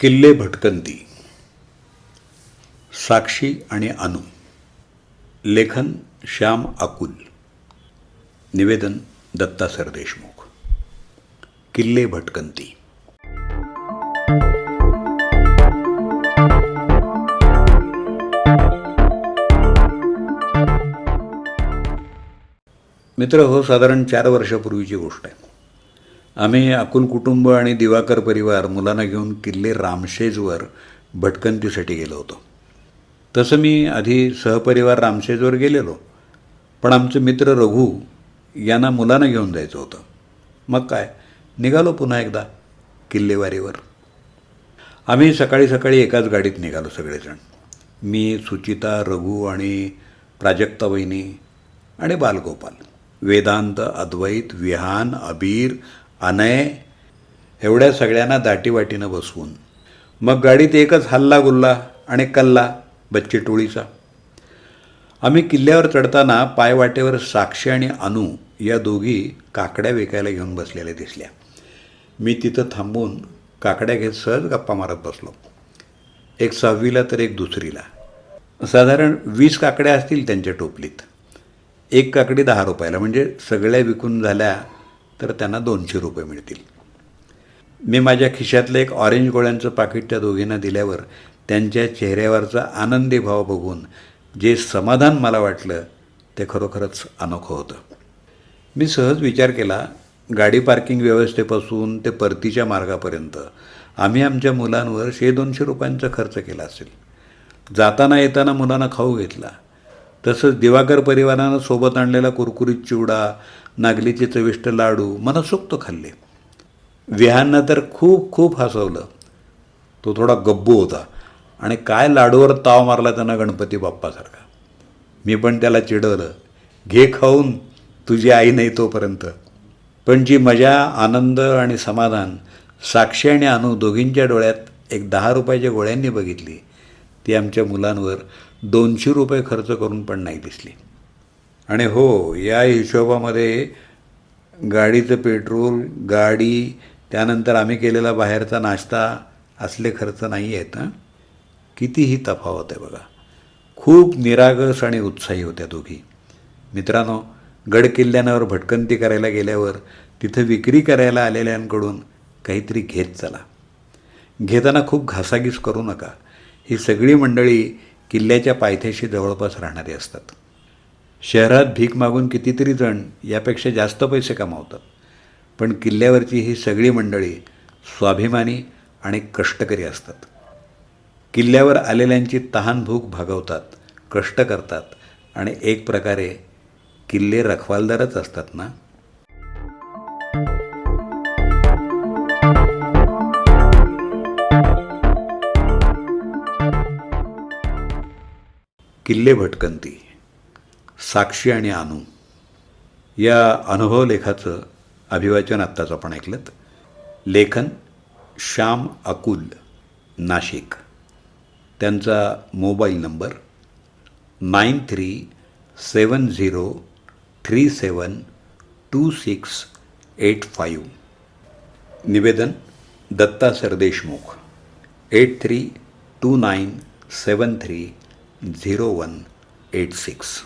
किल्ले भटकंती. साक्षी आणि अनु. लेखन श्याम अकुल. निवेदन दत्ता सरदेशमुख. किल्ले भटकंती. मित्र हो साधारण चार वर्षापूर्वीची गोष्ट आहे. आम्ही अकुल कुटुंब आणि दिवाकर परिवार मुलांना घेऊन किल्ले रामशेजवर भटकंतीसाठी गेलो होतो. तसं मी आधी सहपरिवार रामशेजवर गेलेलो. पण आमचे मित्र रघु यांना मुलांना घेऊन जायचं होतं. मग काय? निघालो पुन्हा एकदा किल्लेवारीवर. आम्ही सकाळी सकाळी एकाच गाडीत निघालो सगळेजण. मी सुचिता रघु आणि प्राजक्ता वहिनी आणि बालगोपाल. वेदांत अद्वैत विहान अबीर अनय एवढ्या सगळ्यांना दाटीवाटीनं बसवून. मग गाडीत एकच हल्ला गुल्ला आणि कल्ला बच्ची टोळीचा. आम्ही किल्ल्यावर चढताना पायवाटेवर साक्षी आणि अनु या दोघी काकड्या विकायला घेऊन बसलेल्या दिसल्या. मी तिथं थांबून काकड्या घेत सहज गप्पा मारत बसलो. एक सहावीला तर एक दुसरीला. साधारण वीस काकड्या असतील त्यांच्या टोपलीत. एक काकडी दहा रुपयाला म्हणजे सगळ्या विकून झाल्या तर त्यांना दोनशे रुपये मिळतील. मी माझ्या खिशातलं एक ऑरेंज गोळ्यांचं पाकिट त्या दोघींना दिल्यावर त्यांच्या चेहऱ्यावरचा आनंदी भाव बघून जे समाधान मला वाटलं ते खरोखरच अनोखं होतं. मी सहज विचार केला गाडी पार्किंग व्यवस्थेपासून ते परतीच्या मार्गापर्यंत. आम्ही आमच्या मुलांवर शे दोनशे रुपयांचा खर्च केला असेल. जाताना येताना मुलांना खाऊ घेतला. तसंच दिवाकर परिवारानं सोबत आणलेला कुरकुरीत चिवडा नागलीचे चविष्ट लाडू मनसोक्त खाल्ले. विहांना तर खूप खूप हसवलं. तो थोडा गब्बू होता. आणि काय लाडूवर ताव मारला त्यानं गणपती बाप्पासारखा. मी पण त्याला चिडवलं. घे खाऊन तुझी आई नाही तोपर्यंत. पण जी मजा आनंद आणि समाधान साक्षी आणि अनु दोघींच्या डोळ्यात एक दहा रुपयाच्या गोळ्यांनी बघितली. ती आमच्या मुलांवर दोनशे रुपये खर्च करून पण नाही दिसली. आणि हो या हिशोबामध्ये गाडीचं पेट्रोल गाडी त्यानंतर आम्ही केलेला बाहेरचा नाश्ता असले खर्च नाही आहेत हां? कितीही तफावत आहे बघा. खूप निरागस आणि उत्साही होत्या दोघी. मित्रांनो गड किल्ल्यांवर भटकंती करायला गेल्यावर तिथं विक्री करायला आलेल्यांकडून काहीतरी घेत चला. घेताना खूप घासाघीस करू नका. ही सगळी मंडळी किल्ल्याच्या पायथ्याशी जवळपास राहणारी असतात. शहरात भीक मागून कितीतरी जण यापेक्षा जास्त पैसे कमावतात. पण किल्ल्यावरची ही सगळी मंडळी स्वाभिमानी आणि कष्टकरी असतात. किल्ल्यावर आलेल्यांची तहानभूक भागवतात कष्ट करतात आणि एक प्रकारे किल्ले रखवालदारच असतात ना? किल्ले भटकंती साक्षी आणि अनु. या अनुभव लेखाचं अभिवाचन आत्ताच आपण ऐकलं लेखन श्याम अकुल नाशिक. त्यांचा mobile number nine three seven zero three seven two six eight five. निवेदन Datta Sardeshmukh. Eight three two nine seven three zero one eight six